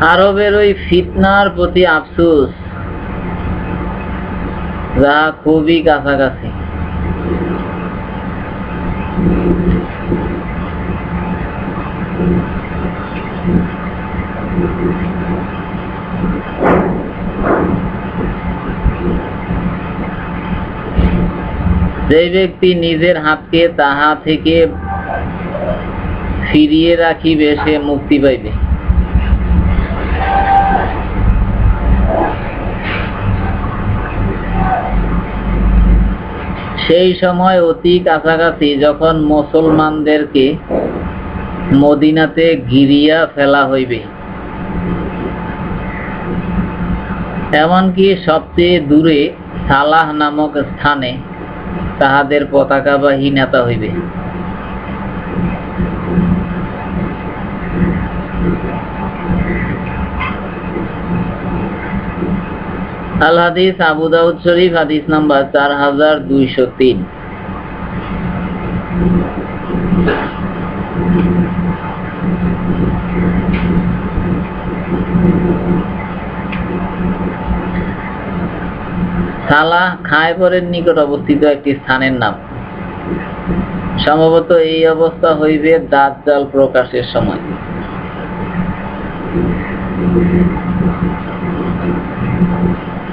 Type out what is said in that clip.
আরবের ওই ফিতনার প্রতি আফসুস, যা খুবই কাছাকাছি। যে ব্যক্তি নিজের হাতকে তাহা থেকে ফিরিয়ে রাখিবে, সে মুক্তি পাইবে। সেই সময় অতি কাছাকাছি যখন মুসলমানদেরকে মদিনাতে ঘিরিয়া ফেলা হইবে। এমনকি সবচেয়ে দূরে সালাহ নামক স্থানে তাহাদের পতাকাবাহী নেতা হইবে। আল হাদিস আবু দাউদ শরীফ, হাদিস নাম্বার চার হাজার দুইশো তিন। সালা খায়বরের নিকট অবস্থিত একটি স্থানের নাম। সম্ভবত এই অবস্থা হইবে দাঁত প্রকাশের সময়।